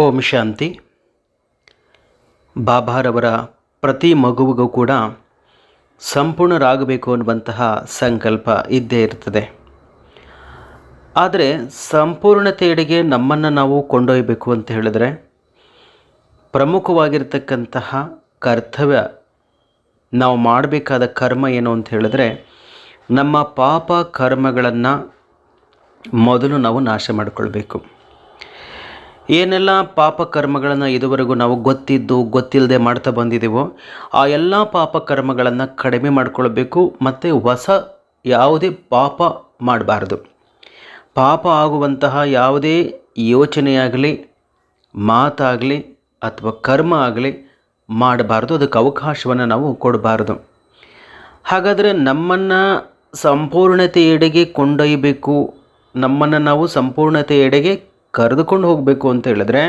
ಓಂ ಶಾಂತಿ ಬಾಬಾರವರ ಪ್ರತಿ ಮಗುವಿಗೂ ಕೂಡ ಸಂಪೂರ್ಣರಾಗಬೇಕು ಅನ್ನುವಂತಹ ಸಂಕಲ್ಪ ಇದ್ದೇ ಇರ್ತದೆ. ಆದರೆ ಸಂಪೂರ್ಣತೆಯೆಡೆಗೆ ನಮ್ಮನ್ನು ನಾವು ಕೊಂಡೊಯ್ಯಬೇಕು ಅಂತ ಹೇಳಿದ್ರೆ ಪ್ರಮುಖವಾಗಿರ್ತಕ್ಕಂತಹ ಕರ್ತವ್ಯ ನಾವು ಮಾಡಬೇಕಾದ ಕರ್ಮ ಏನು ಅಂತ ಹೇಳಿದ್ರೆ ನಮ್ಮ ಪಾಪ ಕರ್ಮಗಳನ್ನು ಮೊದಲು ನಾವು ನಾಶ ಮಾಡಿಕೊಳ್ಬೇಕು. ಏನೆಲ್ಲ ಪಾಪ ಕರ್ಮಗಳನ್ನು ಇದುವರೆಗೂ ನಾವು ಗೊತ್ತಿದ್ದು, ಗೊತ್ತಿಲ್ಲದೆ ಮಾಡ್ತಾ ಬಂದಿದ್ದೀವೋ ಆ ಎಲ್ಲ ಪಾಪ ಕರ್ಮಗಳನ್ನು ಕಡಿಮೆ ಮಾಡಿಕೊಳ್ಬೇಕು, ಮತ್ತು ಹೊಸ ಯಾವುದೇ ಪಾಪ ಮಾಡಬಾರ್ದು. ಪಾಪ ಆಗುವಂತಹ ಯಾವುದೇ ಯೋಚನೆಯಾಗಲಿ, ಮಾತಾಗಲಿ, ಅಥವಾ ಕರ್ಮ ಆಗಲಿ ಮಾಡಬಾರ್ದು, ಅದಕ್ಕೆ ಅವಕಾಶವನ್ನು ನಾವು ಕೊಡಬಾರ್ದು. ಹಾಗಾದರೆ ನಮ್ಮನ್ನು ಸಂಪೂರ್ಣತೆಯೆಡೆಗೆ ಕೊಂಡೊಯ್ಯಬೇಕು ನಮ್ಮನ್ನು ನಾವು ಸಂಪೂರ್ಣತೆಯೆಡೆಗೆ ಕರೆದುಕೊಂಡು ಹೋಗಬೇಕು ಅಂತ ಹೇಳಿದ್ರೆ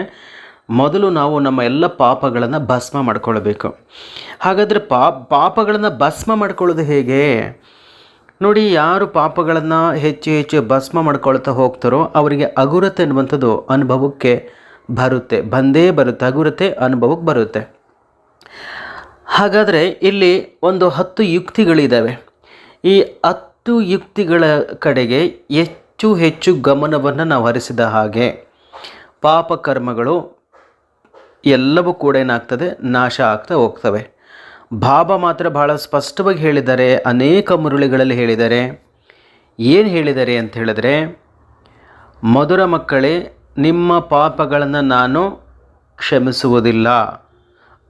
ಮೊದಲು ನಾವು ನಮ್ಮ ಎಲ್ಲ ಪಾಪಗಳನ್ನು ಭಸ್ಮ ಮಾಡ್ಕೊಳ್ಬೇಕು ಹಾಗಾದರೆ ಪಾಪ ಪಾಪಗಳನ್ನು ಭಸ್ಮ ಮಾಡ್ಕೊಳ್ಳೋದು ಹೇಗೆ? ನೋಡಿ, ಯಾರು ಪಾಪಗಳನ್ನು ಹೆಚ್ಚು ಹೆಚ್ಚು ಭಸ್ಮ ಮಾಡ್ಕೊಳ್ತಾ ಹೋಗ್ತಾರೋ ಅವರಿಗೆ ಅಗುರತೆ ಅನ್ನುವಂಥದ್ದು ಅನುಭವಕ್ಕೆ ಬರುತ್ತೆ. ಬಂದೇ ಬರುತ್ತೆ ಅಗುರತೆ ಅನುಭವಕ್ಕೆ ಬರುತ್ತೆ. ಹಾಗಾದರೆ ಇಲ್ಲಿ ಒಂದು ಹತ್ತು ಯುಕ್ತಿಗಳಿದ್ದಾವೆ ಈ ಹತ್ತು ಯುಕ್ತಿಗಳ ಕಡೆಗೆ ಹೆಚ್ಚು ಹೆಚ್ಚು ಗಮನವನ್ನು ನಾವು ಹರಿಸಿದ ಹಾಗೆ ಪಾಪಕರ್ಮಗಳು ಎಲ್ಲವೂ ಕೂಡ ಏನಾಗ್ತದೆ? ನಾಶ ಆಗ್ತಾ ಹೋಗ್ತವೆ. ಬಾಬಾ ಮಾತ್ರ ಬಹಳ ಸ್ಪಷ್ಟವಾಗಿ ಹೇಳಿದ್ದಾರೆ ಅನೇಕ ಮುರುಳಿಗಳಲ್ಲಿ ಹೇಳಿದ್ದಾರೆ ಏನು ಹೇಳಿದ್ದಾರೆ ಅಂತ ಹೇಳಿದ್ರೆ, ಮಧುರ ಮಕ್ಕಳೇ, ನಿಮ್ಮ ಪಾಪಗಳನ್ನು ನಾನು ಕ್ಷಮಿಸುವುದಿಲ್ಲ.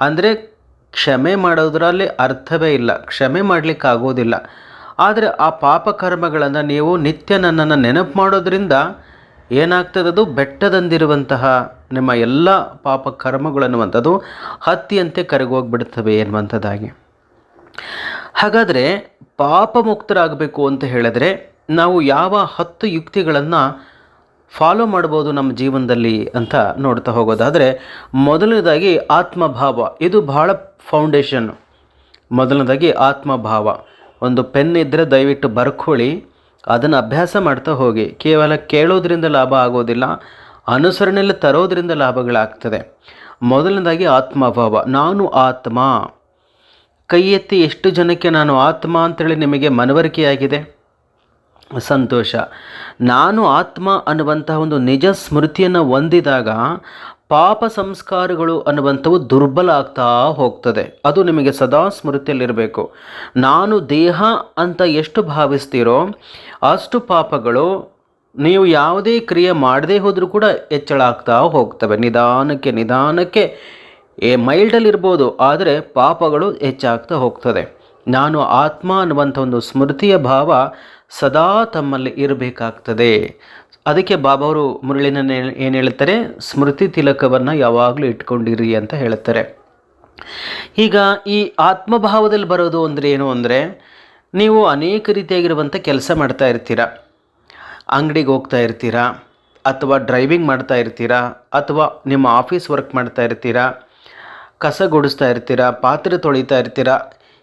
ಅಂದರೆ ಕ್ಷಮೆ ಮಾಡೋದರಲ್ಲಿ ಅರ್ಥವೇ ಇಲ್ಲ. ಕ್ಷಮೆ ಮಾಡಲಿಕ್ಕಾಗೋದಿಲ್ಲ. ಆದರೆ ಆ ಪಾಪ ಕರ್ಮಗಳನ್ನು ನೀವು ನಿತ್ಯ ನನ್ನನ್ನು ನೆನಪು ಮಾಡೋದ್ರಿಂದ ಏನಾಗ್ತದದು ಬೆಟ್ಟದಂದಿರುವಂತಹ ನಿಮ್ಮ ಎಲ್ಲ ಪಾಪ ಕರ್ಮಗಳನ್ನುವಂಥದ್ದು ಹತ್ತಿಯಂತೆ ಕರಗೋಗ್ಬಿಡ್ತವೆ ಎನ್ನುವಂಥದ್ದಾಗಿ. ಹಾಗಾದರೆ ಪಾಪ ಮುಕ್ತರಾಗಬೇಕು ಅಂತ ಹೇಳಿದ್ರೆ ನಾವು ಯಾವ ಹತ್ತು ಯುಕ್ತಿಗಳನ್ನು ಫಾಲೋ ಮಾಡ್ಬೋದು ನಮ್ಮ ಜೀವನದಲ್ಲಿ ಅಂತ ನೋಡ್ತಾ ಹೋಗೋದಾದರೆ ಮೊದಲನೇದಾಗಿ ಆತ್ಮಭಾವ. ಇದು ಬಹಳ ಫೌಂಡೇಶನ್ ಮೊದಲನೇದಾಗಿ ಆತ್ಮಭಾವ. ಒಂದು ಪೆನ್ ಇದ್ದರೆ ದಯವಿಟ್ಟು ಬರ್ಕೊಳ್ಳಿ. ಅದನ್ನು ಅಭ್ಯಾಸ ಮಾಡ್ತಾ ಹೋಗಿ. ಕೇವಲ ಕೇಳೋದ್ರಿಂದ ಲಾಭ ಆಗೋದಿಲ್ಲ, ಅನುಸರಣೆಯಲ್ಲಿ ತರೋದ್ರಿಂದ ಲಾಭಗಳಾಗ್ತದೆ. ಮೊದಲನೇದಾಗಿ ಆತ್ಮಭಾವ. ನಾನು ಆತ್ಮ. ಕೈ ಎತ್ತಿ ಎಷ್ಟು ಜನಕ್ಕೆ ನಾನು ಆತ್ಮ ಅಂತೇಳಿ ನಿಮಗೆ ಮನವರಿಕೆಯಾಗಿದೆ? ಸಂತೋಷ. ನಾನು ಆತ್ಮ ಅನ್ನುವಂತಹ ಒಂದು ನಿಜ ಸ್ಮೃತಿಯನ್ನು ಹೊಂದಿದಾಗ ಪಾಪ ಸಂಸ್ಕಾರಗಳು ಅನ್ನುವಂಥವು ದುರ್ಬಲ ಆಗ್ತಾ ಹೋಗ್ತದೆ. ಅದು ನಿಮಗೆ ಸದಾ ಸ್ಮೃತಿಯಲ್ಲಿರಬೇಕು. ನಾನು ದೇಹ ಅಂತ ಎಷ್ಟು ಭಾವಿಸ್ತೀರೋ ಅಷ್ಟು ಪಾಪಗಳು ನೀವು ಯಾವುದೇ ಕ್ರಿಯೆ ಮಾಡದೇ ಹೋದರೂ ಕೂಡ ಹೆಚ್ಚಳ ಆಗ್ತಾ ಹೋಗ್ತವೆ. ನಿಧಾನಕ್ಕೆ ನಿಧಾನಕ್ಕೆ, ಏ, ಮೈಲ್ಡಲ್ಲಿರ್ಬೋದು, ಆದರೆ ಪಾಪಗಳು ಹೆಚ್ಚಾಗ್ತಾ ಹೋಗ್ತದೆ. ನಾನು ಆತ್ಮ ಅನ್ನುವಂಥ ಒಂದು ಸ್ಮೃತಿಯ ಭಾವ ಸದಾ ತಮ್ಮಲ್ಲಿ ಇರಬೇಕಾಗ್ತದೆ. ಅದಕ್ಕೆ ಬಾಬಾವರು ಮುರಳಿನ ಏನು ಹೇಳ್ತಾರೆ ಸ್ಮೃತಿ ತಿಲಕವನ್ನು ಯಾವಾಗಲೂ ಇಟ್ಕೊಂಡಿರಿ ಅಂತ ಹೇಳ್ತಾರೆ ಈಗ ಈ ಆತ್ಮಭಾವದಲ್ಲಿ ಬರೋದು ಅಂದರೆ ಏನು ಅಂದರೆ, ನೀವು ಅನೇಕ ರೀತಿಯಾಗಿರುವಂಥ ಕೆಲಸ ಮಾಡ್ತಾ ಇರ್ತೀರ. ಅಂಗಡಿಗೆ ಹೋಗ್ತಾ ಇರ್ತೀರಾ, ಅಥವಾ ಡ್ರೈವಿಂಗ್ ಮಾಡ್ತಾ ಇರ್ತೀರಾ, ಅಥವಾ ನಿಮ್ಮ ಆಫೀಸ್ ವರ್ಕ್ ಮಾಡ್ತಾ ಇರ್ತೀರಾ, ಕಸ ಗುಡಿಸ್ತಾ ಇರ್ತೀರಾ, ಪಾತ್ರೆ ತೊಳಿತಾ ಇರ್ತೀರಾ,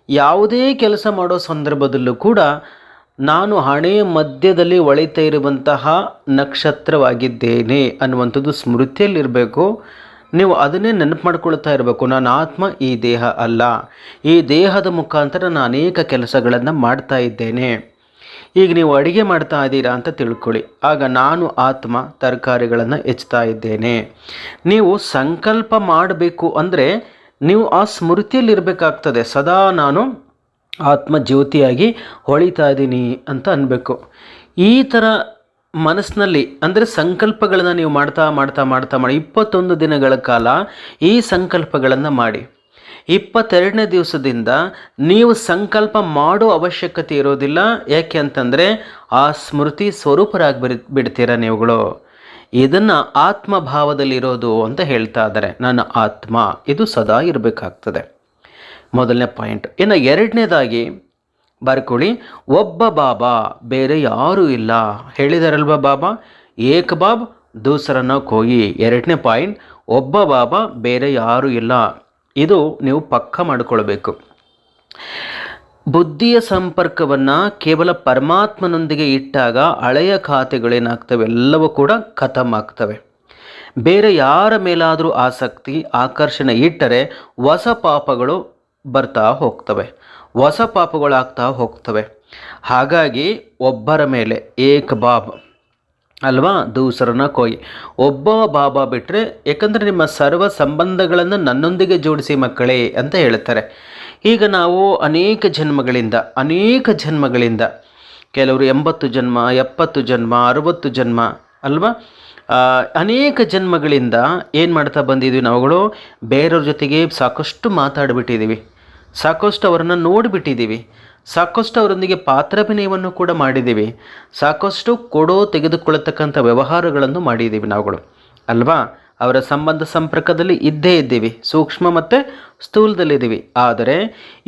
ಯಾವುದೇ ಕೆಲಸ ಮಾಡೋ ಸಂದರ್ಭದಲ್ಲೂ ಕೂಡ ನಾನು ಹಣೆಯ ಮಧ್ಯದಲ್ಲಿ ಒಳಿತಾ ಇರುವಂತಹ ನಕ್ಷತ್ರವಾಗಿದ್ದೇನೆ ಅನ್ನುವಂಥದ್ದು ಸ್ಮೃತಿಯಲ್ಲಿರಬೇಕು. ನೀವು ಅದನ್ನೇ ನೆನಪು ಮಾಡ್ಕೊಳ್ತಾ ಇರಬೇಕು. ನಾನು ಆತ್ಮ, ಈ ದೇಹ ಅಲ್ಲ. ಈ ದೇಹದ ಮುಖಾಂತರ ನಾನು ಅನೇಕ ಕೆಲಸಗಳನ್ನು ಮಾಡ್ತಾ ಇದ್ದೇನೆ. ಈಗ ನೀವು ಅಡುಗೆ ಮಾಡ್ತಾ ಇದ್ದೀರಾ ಅಂತ ತಿಳ್ಕೊಳ್ಳಿ. ಆಗ ನಾನು ಆತ್ಮ, ತರಕಾರಿಗಳನ್ನು ಹೆಚ್ಚುತ್ತಾ ಇದ್ದೇನೆ. ನೀವು ಸಂಕಲ್ಪ ಮಾಡಬೇಕು ಅಂದರೆ ನೀವು ಆ ಸ್ಮೃತಿಯಲ್ಲಿರಬೇಕಾಗ್ತದೆ. ಸದಾ ನಾನು ಆತ್ಮ ಜ್ಯೋತಿಯಾಗಿ ಹೊಳಿತಾ ಇದ್ದೀನಿ ಅಂತ ಅನ್ಬೇಕು. ಈ ಥರ ಮನಸ್ಸಿನಲ್ಲಿ ಅಂದರೆ ಸಂಕಲ್ಪಗಳನ್ನು ನೀವು ಮಾಡ್ತಾ ಮಾಡ್ತಾ ಮಾಡ್ತಾ ಮಾಡಿ ಇಪ್ಪತ್ತೊಂದು ದಿನಗಳ ಕಾಲ ಈ ಸಂಕಲ್ಪಗಳನ್ನು ಮಾಡಿ. ಇಪ್ಪತ್ತೆರಡನೇ ದಿವಸದಿಂದ ನೀವು ಸಂಕಲ್ಪ ಮಾಡೋ ಅವಶ್ಯಕತೆ ಇರೋದಿಲ್ಲ. ಯಾಕೆ ಅಂತಂದರೆ ಆ ಸ್ಮೃತಿ ಸ್ವರೂಪರಾಗಿ ಬರಿ ಬಿಡ್ತೀರ ನೀವುಗಳು? ಇದನ್ನು ಆತ್ಮಭಾವದಲ್ಲಿರೋದು ಅಂತ ಹೇಳ್ತಾ ಇದ್ದಾರೆ. ನನ್ನ ಆತ್ಮ, ಇದು ಸದಾ ಇರಬೇಕಾಗ್ತದೆ. ಮೊದಲನೇ ಪಾಯಿಂಟ್. ಇನ್ನು ಎರಡನೇದಾಗಿ, ಬರ್ಕೊಳ್ಳಿ. ಒಬ್ಬ ಬಾಬಾ, ಬೇರೆ ಯಾರೂ ಇಲ್ಲ. ಹೇಳಿದಾರಲ್ವ ಬಾಬಾ? ಏಕ ಬಾಬ್ ದೂಸರನ ಕೋಯಿ. ಎರಡನೇ ಪಾಯಿಂಟ್, ಒಬ್ಬ ಬಾಬಾ, ಬೇರೆ ಯಾರೂ ಇಲ್ಲ. ಇದು ನೀವು ಪಕ್ಕ ಮಾಡಿಕೊಳ್ಬೇಕು. ಬುದ್ಧಿಯ ಸಂಪರ್ಕವನ್ನು ಕೇವಲ ಪರಮಾತ್ಮನೊಂದಿಗೆ ಇಟ್ಟಾಗ ಹಳೆಯ ಖಾತೆಗಳೇನಾಗ್ತವೆ? ಎಲ್ಲವೂ ಕೂಡ ಖತಮ್ ಆಗ್ತವೆ. ಬೇರೆ ಯಾರ ಮೇಲಾದರೂ ಆಸಕ್ತಿ, ಆಕರ್ಷಣೆ ಇಟ್ಟರೆ ಹೊಸ ಪಾಪಗಳು ಬರ್ತಾ ಹೋಗ್ತವೆ. ಹೊಸ ಪಾಪಗಳಾಗ್ತಾ ಹೋಗ್ತವೆ. ಹಾಗಾಗಿ ಒಬ್ಬರ ಮೇಲೆ ಏಕ ಬಾಬ್ ಅಲ್ವಾ? ದೂಸರನ ಕೊಯ್. ಒಬ್ಬ ಬಾಬಾ ಬಿಟ್ಟರೆ ಯಾಕಂದರೆ ನಿಮ್ಮ ಸರ್ವ ಸಂಬಂಧಗಳನ್ನು ನನ್ನೊಂದಿಗೆ ಜೋಡಿಸಿ ಮಕ್ಕಳೇ ಅಂತ ಹೇಳ್ತಾರೆ. ಈಗ ನಾವು ಅನೇಕ ಜನ್ಮಗಳಿಂದ ಅನೇಕ ಜನ್ಮಗಳಿಂದ, ಕೆಲವರು ಎಂಬತ್ತು ಜನ್ಮ, ಎಪ್ಪತ್ತು ಜನ್ಮ, ಅರುವತ್ತು ಜನ್ಮ ಅಲ್ವಾ? ಅನೇಕ ಜನ್ಮಗಳಿಂದ ಏನು ಮಾಡ್ತಾ ಬಂದಿದ್ದೀವಿ ನಾವುಗಳು? ಬೇರೆಯವ್ರ ಜೊತೆಗೆ ಸಾಕಷ್ಟು ಮಾತಾಡಿಬಿಟ್ಟಿದ್ದೀವಿ ಸಾಕಷ್ಟು ಅವರನ್ನು ನೋಡಿಬಿಟ್ಟಿದ್ದೀವಿ ಸಾಕಷ್ಟು ಅವರೊಂದಿಗೆ ಪಾತ್ರಾಭಿನಯವನ್ನು ಕೂಡ ಮಾಡಿದ್ದೀವಿ ಸಾಕಷ್ಟು ಕೊಡೋ ತೆಗೆದುಕೊಳ್ಳತಕ್ಕಂಥ ವ್ಯವಹಾರಗಳನ್ನು ಮಾಡಿದ್ದೀವಿ ನಾವುಗಳು. ಅಲ್ವಾ? ಅವರ ಸಂಬಂಧ ಸಂಪರ್ಕದಲ್ಲಿ ಇದ್ದೇ ಇದ್ದೀವಿ. ಸೂಕ್ಷ್ಮ ಮತ್ತು ಸ್ಥೂಲದಲ್ಲಿದ್ದೀವಿ. ಆದರೆ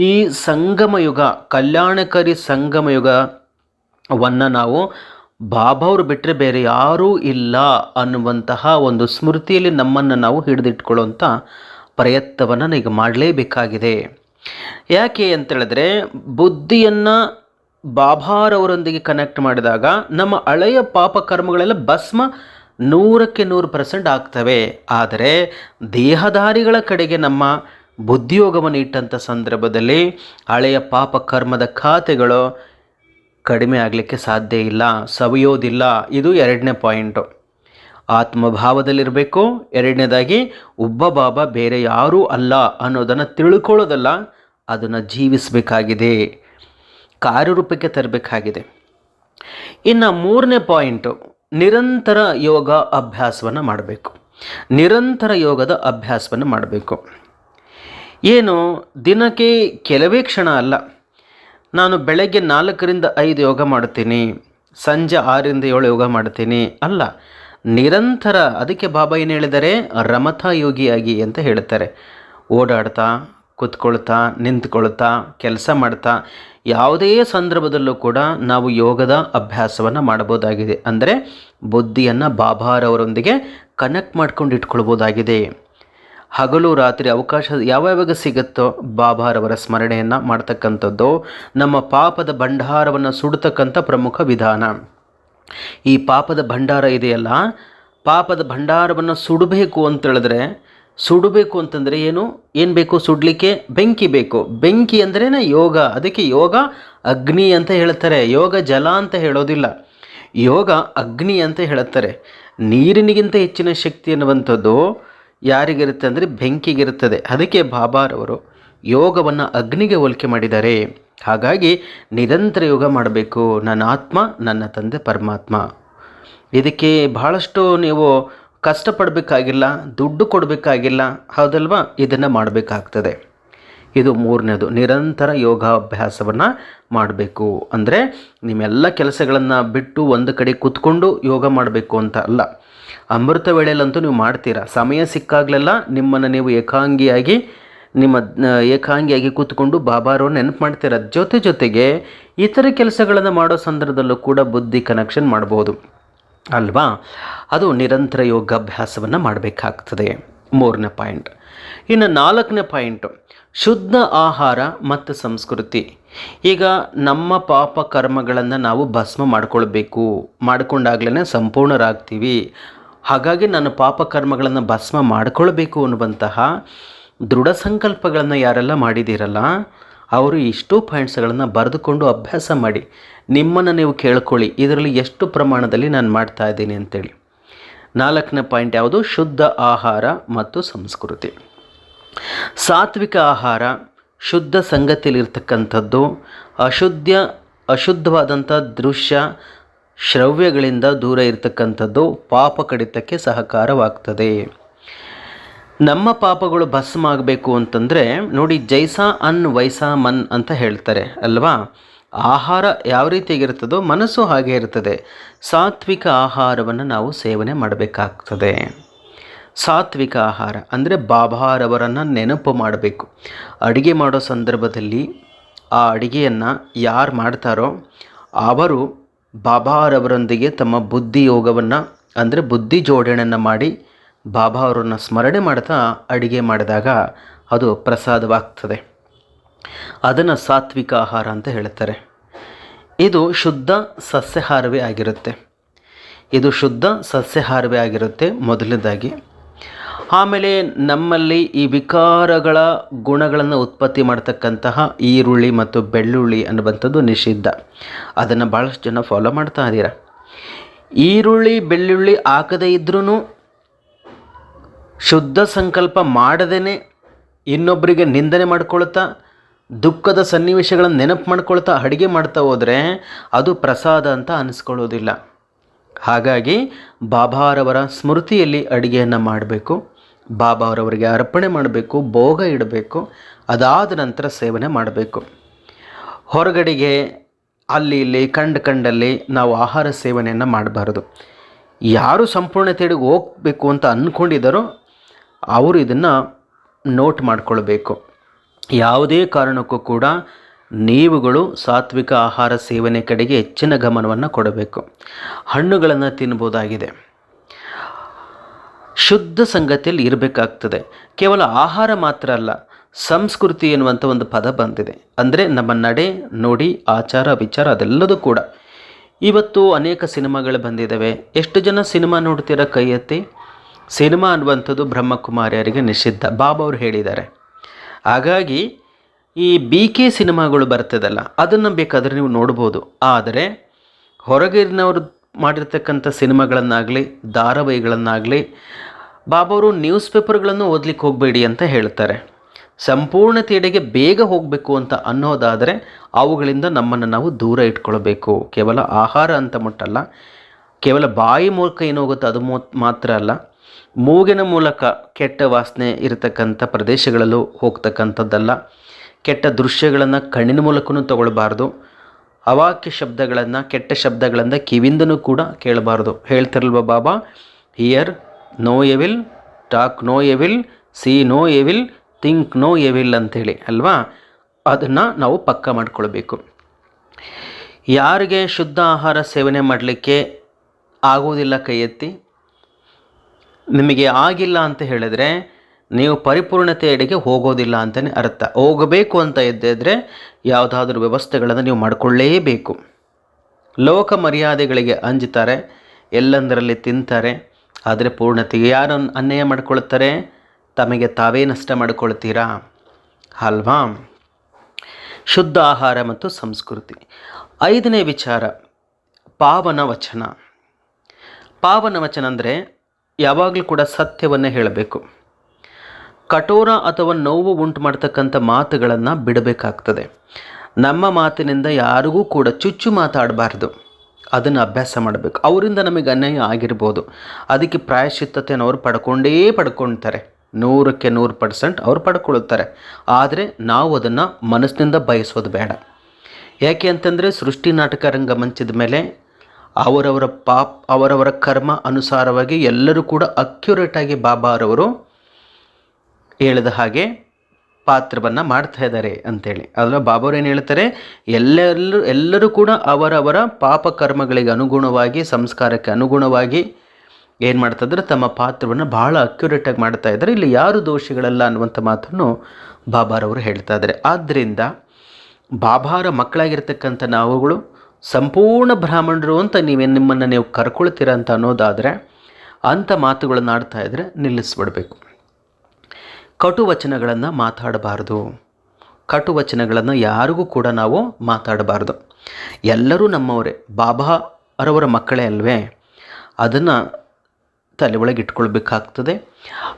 ಈ ಸಂಗಮ ಯುಗ ಕಲ್ಯಾಣಕಾರಿ ಸಂಗಮ ಯುಗವನ್ನು ನಾವು ಬಾಬಾ ಅವರು ಬಿಟ್ಟರೆ ಬೇರೆ ಯಾರೂ ಇಲ್ಲ ಅನ್ನುವಂತಹ ಒಂದು ಸ್ಮೃತಿಯಲ್ಲಿ ನಮ್ಮನ್ನು ನಾವು ಹಿಡಿದಿಟ್ಕೊಳ್ಳುವಂಥ ಪ್ರಯತ್ನವನ್ನು ಈಗ ಮಾಡಲೇಬೇಕಾಗಿದೆ. ಯಾಕೆ ಅಂತೇಳಿದ್ರೆ ಬುದ್ಧಿಯನ್ನು ಬಾಬಾರವರೊಂದಿಗೆ ಕನೆಕ್ಟ್ ಮಾಡಿದಾಗ ನಮ್ಮ ಹಳೆಯ ಪಾಪ ಕರ್ಮಗಳೆಲ್ಲ ಭಸ್ಮ ನೂರಕ್ಕೆ ನೂರು ಪರ್ಸೆಂಟ್ ಆಗ್ತವೆ. ಆದರೆ ದೇಹಧಾರಿಗಳ ಕಡೆಗೆ ನಮ್ಮ ಬುದ್ಧಿಯೋಗವನ್ನು ಇಟ್ಟಂಥ ಸಂದರ್ಭದಲ್ಲಿ ಹಳೆಯ ಪಾಪ ಕರ್ಮದ ಖಾತೆಗಳು ಕಡಿಮೆ ಆಗಲಿಕ್ಕೆ ಸಾಧ್ಯ ಇಲ್ಲ, ಸವಿಯೋದಿಲ್ಲ. ಇದು ಎರಡನೇ ಪಾಯಿಂಟು. ಆತ್ಮಭಾವದಲ್ಲಿರಬೇಕು. ಎರಡನೇದಾಗಿ, ಒಬ್ಬ ಬಾಬಾ ಬೇರೆ ಯಾರೂ ಅಲ್ಲ ಅನ್ನೋದನ್ನು ತಿಳ್ಕೊಳ್ಳೋದಲ್ಲ, ಅದನ್ನು ಜೀವಿಸಬೇಕಾಗಿದೆ. ಕಾರ್ಯರೂಪಕ್ಕೆ ತರಬೇಕಾಗಿದೆ. ಇನ್ನು ಮೂರನೇ ಪಾಯಿಂಟು, ನಿರಂತರ ಯೋಗ ಅಭ್ಯಾಸವನ್ನು ಮಾಡಬೇಕು. ನಿರಂತರ ಯೋಗದ ಅಭ್ಯಾಸವನ್ನು ಮಾಡಬೇಕು. ಏನು, ದಿನಕ್ಕೆ ಕೆಲವೇ ಕ್ಷಣ ಅಲ್ಲ. ನಾನು ಬೆಳಗ್ಗೆ ನಾಲ್ಕರಿಂದ ಐದು ಯೋಗ ಮಾಡ್ತೀನಿ ಸಂಜೆ ಆರರಿಂದ ಏಳು ಯೋಗ ಮಾಡ್ತೀನಿ ಅಲ್ಲ, ನಿರಂತರ, ಅದಕ್ಕೆ ಬಾಬಾ ಏನು ಹೇಳಿದರೆ ರಮತಾ ಯೋಗಿಯಾಗಿ ಅಂತ ಹೇಳ್ತಾರೆ ಓಡಾಡ್ತಾ, ಕುತ್ಕೊಳ್ತಾ, ನಿಂತ್ಕೊಳ್ತಾ, ಕೆಲಸ ಮಾಡ್ತಾ, ಯಾವುದೇ ಸಂದರ್ಭದಲ್ಲೂ ಕೂಡ ನಾವು ಯೋಗದ ಅಭ್ಯಾಸವನ್ನು ಮಾಡಬಹುದಾಗಿದೆ. ಅಂದರೆ ಬುದ್ಧಿಯನ್ನು ಬಾಬಾರವರೊಂದಿಗೆ ಕನೆಕ್ಟ್ ಮಾಡ್ಕೊಂಡು ಇಟ್ಕೊಳ್ಬೋದಾಗಿದೆ ಹಗಲು ರಾತ್ರಿ ಅವಕಾಶ ಯಾವ್ಯಾವಾಗ ಸಿಗುತ್ತೋ ಬಾಬಾರವರ ಸ್ಮರಣೆಯನ್ನು ಮಾಡ್ತಕ್ಕಂಥದ್ದು ನಮ್ಮ ಪಾಪದ ಭಂಡಾರವನ್ನು ಸುಡತಕ್ಕಂಥ ಪ್ರಮುಖ ವಿಧಾನ. ಈ ಪಾಪದ ಭಂಡಾರ ಇದೆಯಲ್ಲ? ಪಾಪದ ಭಂಡಾರವನ್ನು ಸುಡಬೇಕು ಅಂತೇಳಿದ್ರೆ, ಸುಡಬೇಕು ಅಂತಂದರೆ ಏನು? ಏನು ಬೇಕು? ಸುಡಲಿಕ್ಕೆ ಬೆಂಕಿ ಬೇಕು. ಬೆಂಕಿ ಅಂದ್ರೇ ಯೋಗ. ಅದಕ್ಕೆ ಯೋಗ ಅಗ್ನಿ ಅಂತ ಹೇಳ್ತಾರೆ. ಯೋಗ ಜಲ ಅಂತ ಹೇಳೋದಿಲ್ಲ. ಯೋಗ ಅಗ್ನಿ ಅಂತ ಹೇಳುತ್ತಾರೆ ನೀರಿನಿಗಿಂತ ಹೆಚ್ಚಿನ ಶಕ್ತಿ ಅನ್ನುವಂಥದ್ದು ಯಾರಿಗಿರುತ್ತೆ ಅಂದರೆ ಬೆಂಕಿಗಿರುತ್ತದೆ. ಅದಕ್ಕೆ ಬಾಬಾರವರು ಯೋಗವನ್ನು ಅಗ್ನಿಗೆ ಹೋಲಿಕೆ ಮಾಡಿದ್ದಾರೆ. ಹಾಗಾಗಿ ನಿರಂತರ ಯೋಗ ಮಾಡಬೇಕು. ನನ್ನ ಆತ್ಮ, ನನ್ನ ತಂದೆ ಪರಮಾತ್ಮ. ಇದಕ್ಕೆ ಬಹಳಷ್ಟು ನೀವು ಕಷ್ಟಪಡಬೇಕಾಗಿಲ್ಲ, ದುಡ್ಡು ಕೊಡಬೇಕಾಗಿಲ್ಲ, ಹೌದಲ್ವಾ? ಇದನ್ನು ಮಾಡಬೇಕಾಗ್ತದೆ. ಇದು ಮೂರನೇದು. ನಿರಂತರ ಯೋಗಾಭ್ಯಾಸವನ್ನು ಮಾಡಬೇಕು. ಅಂದರೆ ನಿಮ್ಮೆಲ್ಲ ಕೆಲಸಗಳನ್ನು ಬಿಟ್ಟು ಒಂದು ಕಡೆ ಕೂತ್ಕೊಂಡು ಯೋಗ ಮಾಡಬೇಕು ಅಂತ ಅಲ್ಲ. ಅಮೃತ ವೇಳೆಯಲ್ಲಂತೂ ನೀವು ಮಾಡ್ತೀರಾ? ಸಮಯ ಸಿಕ್ಕಾಗಲೆಲ್ಲ ನಿಮ್ಮನ್ನು ನೀವು ಏಕಾಂಗಿಯಾಗಿ, ನಿಮ್ಮ ಏಕಾಂಗಿಯಾಗಿ ಕೂತ್ಕೊಂಡು ಬಾಬಾರವ್ರು ನೆನಪು ಮಾಡ್ತೀರ? ಜೊತೆ ಜೊತೆಗೆ ಇತರ ಕೆಲಸಗಳನ್ನು ಮಾಡೋ ಸಂದರ್ಭದಲ್ಲೂ ಕೂಡ ಬುದ್ಧಿ ಕನೆಕ್ಷನ್ ಮಾಡ್ಬೋದು. ಅಲ್ವಾ? ಅದು ನಿರಂತರ ಯೋಗಾಭ್ಯಾಸವನ್ನು ಮಾಡಬೇಕಾಗ್ತದೆ. ಮೂರನೇ ಪಾಯಿಂಟ್. ಇನ್ನು ನಾಲ್ಕನೇ ಪಾಯಿಂಟು. ಶುದ್ಧ ಆಹಾರ ಮತ್ತು ಸಂಸ್ಕೃತಿ. ಈಗ ನಮ್ಮ ಪಾಪ ಕರ್ಮಗಳನ್ನು ನಾವು ಭಸ್ಮ ಮಾಡ್ಕೊಳ್ಬೇಕು. ಮಾಡಿಕೊಂಡಾಗ್ಲೇ ಸಂಪೂರ್ಣರಾಗ್ತೀವಿ. ಹಾಗಾಗಿ ನನ್ನ ಪಾಪ ಕರ್ಮಗಳನ್ನು ಭಸ್ಮ ಮಾಡಿಕೊಳ್ಬೇಕು ಅನ್ನುವಂತಹ ದೃಢ ಸಂಕಲ್ಪಗಳನ್ನು ಯಾರೆಲ್ಲ ಮಾಡಿದ್ದೀರಲ್ಲ, ಅವರು ಇಷ್ಟು ಪಾಯಿಂಟ್ಸ್ಗಳನ್ನು ಬರೆದುಕೊಂಡು ಅಭ್ಯಾಸ ಮಾಡಿ, ನಿಮ್ಮನ್ನು ನೀವು ಕೇಳ್ಕೊಳ್ಳಿ, ಇದರಲ್ಲಿ ಎಷ್ಟು ಪ್ರಮಾಣದಲ್ಲಿ ನಾನು ಮಾಡ್ತಾ ಇದ್ದೀನಿ ಅಂತೇಳಿ. ನಾಲ್ಕನೇ ಪಾಯಿಂಟ್ ಯಾವುದು? ಶುದ್ಧ ಆಹಾರ ಮತ್ತು ಸಂಸ್ಕೃತಿ. ಸಾತ್ವಿಕ ಆಹಾರ, ಶುದ್ಧ ಸಂಗತಿಯಲ್ಲಿರ್ತಕ್ಕಂಥದ್ದು ಅಶುದ್ಧ ಅಶುದ್ಧವಾದಂಥ ದೃಶ್ಯ ಶ್ರವ್ಯಗಳಿಂದ ದೂರ ಇರತಕ್ಕಂಥದ್ದು ಪಾಪ ಕಡಿತಕ್ಕೆ ಸಹಕಾರವಾಗ್ತದೆ. ನಮ್ಮ ಪಾಪಗಳು ಭಸ್ಮ ಆಗಬೇಕು ಅಂತಂದರೆ ನೋಡಿ ಜೈಸಾ ಅನ್ ವೈಸಾ ಮನ್ ಅಂತ ಹೇಳ್ತಾರೆ, ಅಲ್ವಾ? ಆಹಾರ ಯಾವ ರೀತಿಯಾಗಿರ್ತದೋ ಮನಸ್ಸು ಹಾಗೆ ಇರ್ತದೆ. ಸಾತ್ವಿಕ ಆಹಾರವನ್ನು ನಾವು ಸೇವನೆ ಮಾಡಬೇಕಾಗ್ತದೆ. ಸಾತ್ವಿಕ ಆಹಾರ ಅಂದರೆ ಬಾಬಾರವರನ್ನು ನೆನಪು ಮಾಡಬೇಕು. ಅಡುಗೆ ಮಾಡೋ ಸಂದರ್ಭದಲ್ಲಿ ಆ ಅಡುಗೆಯನ್ನು ಯಾರು ಮಾಡ್ತಾರೋ ಅವರು ಬಾಬಾರವರೊಂದಿಗೆ ತಮ್ಮ ಬುದ್ಧಿ ಯೋಗವನ್ನು ಅಂದರೆ ಬುದ್ಧಿ ಜೋಡಣೆಯನ್ನು ಮಾಡಿ ಬಾಬಾ ಅವರನ್ನು ಸ್ಮರಣೆ ಮಾಡ್ತಾ ಅಡುಗೆ ಮಾಡಿದಾಗ ಅದು ಪ್ರಸಾದವಾಗ್ತದೆ. ಅದನ್ನು ಸಾತ್ವಿಕ ಆಹಾರ ಅಂತ ಹೇಳ್ತಾರೆ. ಇದು ಶುದ್ಧ ಸಸ್ಯಾಹಾರವೇ ಆಗಿರುತ್ತೆ. ಇದು ಶುದ್ಧ ಸಸ್ಯಹಾರವೇ ಆಗಿರುತ್ತೆ ಮೊದಲನೇದಾಗಿ. ಆಮೇಲೆ ನಮ್ಮಲ್ಲಿ ಈ ವಿಕಾರಗಳ ಗುಣಗಳನ್ನು ಉತ್ಪತ್ತಿ ಮಾಡ್ತಕ್ಕಂತಹ ಈರುಳ್ಳಿ ಮತ್ತು ಬೆಳ್ಳುಳ್ಳಿ ಅನ್ನುವಂಥದ್ದು ನಿಷಿದ್ಧ. ಅದನ್ನು ಭಾಳಷ್ಟು ಜನ ಫಾಲೋ ಮಾಡ್ತಾ ಇದ್ದೀರ. ಈರುಳ್ಳಿ, ಬೆಳ್ಳುಳ್ಳಿ ಹಾಕದೇ ಇದ್ರೂ ಶುದ್ಧ ಸಂಕಲ್ಪ ಮಾಡದೇ ಇನ್ನೊಬ್ಬರಿಗೆ ನಿಂದನೆ ಮಾಡ್ಕೊಳ್ತಾ, ದುಃಖದ ಸನ್ನಿವೇಶಗಳನ್ನು ನೆನಪು ಮಾಡ್ಕೊಳ್ತಾ ಅಡುಗೆ ಮಾಡ್ತಾ ಹೋದರೆ ಅದು ಪ್ರಸಾದ ಅಂತ ಅನಿಸ್ಕೊಳ್ಳೋದಿಲ್ಲ. ಹಾಗಾಗಿ ಬಾಬಾರವರ ಸ್ಮೃತಿಯಲ್ಲಿ ಅಡುಗೆಯನ್ನು ಮಾಡಬೇಕು. ಬಾಬಾರವರಿಗೆ ಅರ್ಪಣೆ ಮಾಡಬೇಕು, ಭೋಗ ಇಡಬೇಕು, ಅದಾದ ನಂತರ ಸೇವನೆ ಮಾಡಬೇಕು. ಹೊರಗಡೆಗೆ ಅಲ್ಲಿ ಇಲ್ಲಿ ಕಂಡು ಕಂಡಲ್ಲಿ ನಾವು ಆಹಾರ ಸೇವನೆಯನ್ನು ಮಾಡಬಾರ್ದು. ಯಾರು ಸಂಪೂರ್ಣತೆಗೆ ಹೋಗಬೇಕು ಅಂತ ಅಂದ್ಕೊಂಡಿದ್ದಾರೋ ಅವರು ಇದನ್ನು ನೋಟ್ ಮಾಡಿಕೊಳ್ಬೇಕು. ಯಾವುದೇ ಕಾರಣಕ್ಕೂ ಕೂಡ ನೀವುಗಳು ಸಾತ್ವಿಕ ಆಹಾರ ಸೇವನೆ ಕಡೆಗೆ ಹೆಚ್ಚಿನ ಗಮನವನ್ನು ಕೊಡಬೇಕು. ಹಣ್ಣುಗಳನ್ನು ತಿನ್ಬೋದಾಗಿದೆ. ಶುದ್ಧ ಸಂಗತಿಯಲ್ಲಿ ಇರಬೇಕಾಗ್ತದೆ. ಕೇವಲ ಆಹಾರ ಮಾತ್ರ ಅಲ್ಲ, ಸಂಸ್ಕೃತಿ ಎನ್ನುವಂಥ ಒಂದು ಪದ ಬಂದಿದೆ. ಅಂದರೆ ನಮ್ಮ ನಡೆ, ನೋಡಿ, ಆಚಾರ, ವಿಚಾರ ಅದೆಲ್ಲದೂ ಕೂಡ. ಇವತ್ತು ಅನೇಕ ಸಿನಿಮಾಗಳು ಬಂದಿದ್ದಾವೆ. ಎಷ್ಟು ಜನ ಸಿನಿಮಾ ನೋಡ್ತೀರ ಕೈ ಎತ್ತಿ ಸಿನಿಮಾ ಅನ್ನುವಂಥದ್ದು ಬ್ರಹ್ಮಕುಮಾರಿಯರಿಗೆ ನಿಷಿದ್ಧ, ಬಾಬಾ ಅವರು ಹೇಳಿದ್ದಾರೆ. ಹಾಗಾಗಿ ಈ ಬಿ ಕೆ ಸಿನಿಮಾಗಳು ಬರ್ತದಲ್ಲ, ಅದನ್ನು ಬೇಕಾದರೆ ನೀವು ನೋಡ್ಬೋದು. ಆದರೆ ಹೊರಗಿನವರು ಮಾಡಿರ್ತಕ್ಕಂಥ ಸಿನಿಮಾಗಳನ್ನಾಗಲಿ, ಧಾರಾವಾಹಿಗಳನ್ನಾಗಲಿ ಬಾಬಾವರು ನ್ಯೂಸ್ ಪೇಪರ್ಗಳನ್ನು ಓದಲಿಕ್ಕೆ ಹೋಗಬೇಡಿ ಅಂತ ಹೇಳ್ತಾರೆ. ಸಂಪೂರ್ಣತೆಯಡೆಗೆ ಬೇಗ ಹೋಗಬೇಕು ಅಂತ ಅನ್ನೋದಾದರೆ ಅವುಗಳಿಂದ ನಮ್ಮನ್ನು ನಾವು ದೂರ ಇಟ್ಕೊಳ್ಬೇಕು. ಕೇವಲ ಆಹಾರ ಅಂತ ಮುಟ್ಟಲ್ಲ. ಕೇವಲ ಬಾಯಿ ಮೂಲಕ ಏನು ಹೋಗುತ್ತೆ ಅದು ಮಾತ್ರ ಅಲ್ಲ. ಮೂಗಿನ ಮೂಲಕ ಕೆಟ್ಟ ವಾಸನೆ ಇರತಕ್ಕಂಥ ಪ್ರದೇಶಗಳಲ್ಲೂ ಹೋಗ್ತಕ್ಕಂಥದ್ದಲ್ಲ. ಕೆಟ್ಟ ದೃಶ್ಯಗಳನ್ನು ಕಣ್ಣಿನ ಮೂಲಕವೂ ತಗೊಳ್ಬಾರ್ದು. ಅವಾಕ್ಯ ಶಬ್ದಗಳನ್ನು, ಕೆಟ್ಟ ಶಬ್ದಗಳನ್ನು ಕಿವಿಂದನೂ ಕೂಡ ಕೇಳಬಾರ್ದು. ಹೇಳ್ತಿರಲ್ವ ಬಾಬಾ? Hear no evil talk no evil see no evil think no evil ಅಂಥೇಳಿ, ಅಲ್ವಾ? ಅದನ್ನು ನಾವು ಪಕ್ಕ ಮಾಡಿಕೊಳ್ಬೇಕು. ಯಾರಿಗೆ ಶುದ್ಧ ಆಹಾರ ಸೇವನೆ ಮಾಡಲಿಕ್ಕೆ ಆಗುವುದಿಲ್ಲ ಕೈ ಎತ್ತಿ? ನಿಮಗೆ ಆಗಿಲ್ಲ ಅಂತ ಹೇಳಿದರೆ ನೀವು ಪರಿಪೂರ್ಣತೆಯಡೆಗೆ ಹೋಗೋದಿಲ್ಲ ಅಂತಲೇ ಅರ್ಥ. ಹೋಗಬೇಕು ಅಂತ ಇದ್ದಿದ್ರೆ ಯಾವುದಾದ್ರೂ ವ್ಯವಸ್ಥೆಗಳನ್ನು ನೀವು ಮಾಡಿಕೊಳ್ಳೇಬೇಕು. ಲೋಕ ಮರ್ಯಾದೆಗಳಿಗೆ ಅಂಜುತ್ತಾರೆ, ಎಲ್ಲಂದರಲ್ಲಿ ತಿಂತಾರೆ ಆದರೆ ಪೂರ್ಣತೆಗೆ ಯಾರು ಅನ್ಯಾಯ ಮಾಡ್ಕೊಳ್ತಾರೆ ತಮಗೆ ತಾವೇ ನಷ್ಟ ಮಾಡಿಕೊಳ್ತೀರಾ ಅಲ್ವಾ? ಶುದ್ಧ ಆಹಾರ ಮತ್ತು ಸಂಸ್ಕೃತಿ. ಐದನೇ ವಿಚಾರ, ಪಾವನ ವಚನ. ಪಾವನ ವಚನ ಅಂದರೆ ಯಾವಾಗಲೂ ಕೂಡ ಸತ್ಯವನ್ನೇ ಹೇಳಬೇಕು. ಕಠೋರ ಅಥವಾ ನೋವು ಉಂಟು ಮಾಡ್ತಕ್ಕಂಥ ಮಾತುಗಳನ್ನು ಬಿಡಬೇಕಾಗ್ತದೆ. ನಮ್ಮ ಮಾತಿನಿಂದ ಯಾರಿಗೂ ಕೂಡ ಚುಚ್ಚು ಮಾತಾಡಬಾರ್ದು. ಅದನ್ನು ಅಭ್ಯಾಸ ಮಾಡಬೇಕು. ಅವರಿಂದ ನಮಗೆ ಅನ್ಯಾಯ ಆಗಿರ್ಬೋದು. ಅದಕ್ಕೆ ಪ್ರಾಯಶ್ಚಿತ್ತತೆಯನ್ನು ಅವರು ಪಡ್ಕೊಂಡೇ ಪಡ್ಕೊಳ್ತಾರೆ ನೂರಕ್ಕೆ ನೂರು ಪರ್ಸೆಂಟ್ ಅವ್ರು ಪಡ್ಕೊಳ್ಳುತ್ತಾರೆ ಆದರೆ ನಾವು ಅದನ್ನು ಮನಸ್ಸಿನಿಂದ ಬಯಸೋದು ಬೇಡ. ಯಾಕೆ ಅಂತಂದರೆ ಸೃಷ್ಟಿ ನಾಟಕ ರಂಗ ಮಂಚದ ಮೇಲೆ ಅವರವರ ಪಾಪ್, ಅವರವರ ಕರ್ಮ ಅನುಸಾರವಾಗಿ ಎಲ್ಲರೂ ಕೂಡ ಅಕ್ಯುರೇಟಾಗಿ ಬಾಬಾರವರು ಹೇಳಿದ ಹಾಗೆ ಪಾತ್ರವನ್ನು ಮಾಡ್ತಾ ಇದ್ದಾರೆ ಅಂತೇಳಿ. ಅದರ ಬಾಬ್ರು ಏನು ಹೇಳ್ತಾರೆ? ಎಲ್ಲೆಲ್ಲರೂ, ಎಲ್ಲರೂ ಕೂಡ ಅವರವರ ಪಾಪ ಕರ್ಮಗಳಿಗೆ ಅನುಗುಣವಾಗಿ, ಸಂಸ್ಕಾರಕ್ಕೆ ಅನುಗುಣವಾಗಿ ಏನು ಮಾಡ್ತಾಯಿದ್ರೆ ತಮ್ಮ ಪಾತ್ರವನ್ನು ಭಾಳ ಅಕ್ಯುರೇಟಾಗಿ ಮಾಡ್ತಾ ಇದ್ದಾರೆ. ಇಲ್ಲಿ ಯಾರು ದೋಷಿಗಳಲ್ಲ ಅನ್ನುವಂಥ ಮಾತನ್ನು ಬಾಬಾರವರು ಹೇಳ್ತಾ ಇದ್ದಾರೆ. ಆದ್ದರಿಂದ ಬಾಬಾರ ಮಕ್ಕಳಾಗಿರ್ತಕ್ಕಂಥ ನಾವುಗಳು ಸಂಪೂರ್ಣ ಬ್ರಾಹ್ಮಣರು ಅಂತ ನೀವೇನು ನಿಮ್ಮನ್ನು ನೀವು ಕರ್ಕೊಳ್ತೀರ ಅಂತ ಅನ್ನೋದಾದರೆ ಅಂಥ ಮಾತುಗಳನ್ನು ಆಡ್ತಾ ಇದ್ದರೆ ನಿಲ್ಲಿಸ್ಬಿಡ್ಬೇಕು. ಕಟು ವಚನಗಳನ್ನು ಮಾತಾಡಬಾರ್ದು. ಕಟುವಚನಗಳನ್ನು ಯಾರಿಗೂ ಕೂಡ ನಾವು ಮಾತಾಡಬಾರ್ದು. ಎಲ್ಲರೂ ನಮ್ಮವರೇ, ಬಾಬಾ ಅವರವರ ಮಕ್ಕಳೇ ಅಲ್ವೇ? ಅದನ್ನು ತಲೆ ಒಳಗೆ ಇಟ್ಕೊಳ್ಬೇಕಾಗ್ತದೆ.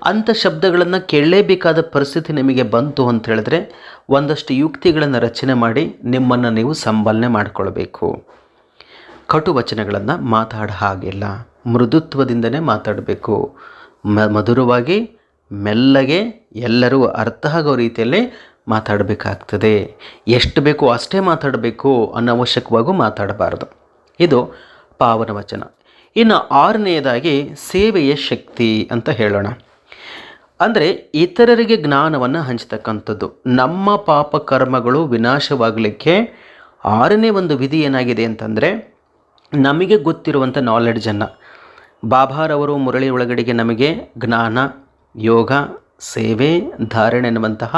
ಅಂಥ ಶಬ್ದಗಳನ್ನು ಕೇಳಲೇಬೇಕಾದ ಪರಿಸ್ಥಿತಿ ನಿಮಗೆ ಬಂತು ಅಂತ ಹೇಳಿದ್ರೆ, ಒಂದಷ್ಟು ಯುಕ್ತಿಗಳನ್ನು ರಚನೆ ಮಾಡಿ ನಿಮ್ಮನ್ನು ನೀವು ಸಂಬಲನೆ ಮಾಡಿಕೊಳ್ಬೇಕು. ಕಟುವಚನಗಳನ್ನು ಮಾತಾಡ ಹಾಗಿಲ್ಲ ಮೃದುತ್ವದಿಂದನೇ ಮಾತಾಡಬೇಕು. ಮಧುರವಾಗಿ ಮೆಲ್ಲಗೆ ಎಲ್ಲರೂ ಅರ್ಥ ಆಗೋ ರೀತಿಯಲ್ಲಿ ಮಾತಾಡಬೇಕಾಗ್ತದೆ. ಎಷ್ಟು ಬೇಕೋ ಅಷ್ಟೇ ಮಾತಾಡಬೇಕು ಅನವಶ್ಯಕವಾಗೂ ಮಾತಾಡಬಾರ್ದು. ಇದು ಪಾವನ ವಚನ ಇನ್ನು ಆರನೆಯದಾಗಿ ಸೇವೆಯ ಶಕ್ತಿ ಅಂತ ಹೇಳೋಣ. ಅಂದರೆ ಇತರರಿಗೆ ಜ್ಞಾನವನ್ನು ಹಂಚತಕ್ಕಂಥದ್ದು. ನಮ್ಮ ಪಾಪ ಕರ್ಮಗಳು ವಿನಾಶವಾಗಲಿಕ್ಕೆ ಆರನೇ ಒಂದು ವಿಧಿ ಏನಾಗಿದೆ ಅಂತಂದರೆ ನಮಗೆ ಗೊತ್ತಿರುವಂಥ ನಾಲೆಡ್ಜನ್ನು ಬಾಬಾರವರು ಮುರಳಿ ಒಳಗಡೆಗೆ ನಮಗೆ ಜ್ಞಾನ ಯೋಗ, ಸೇವೆ, ಧಾರಣೆ ಎನ್ನುವಂತಹ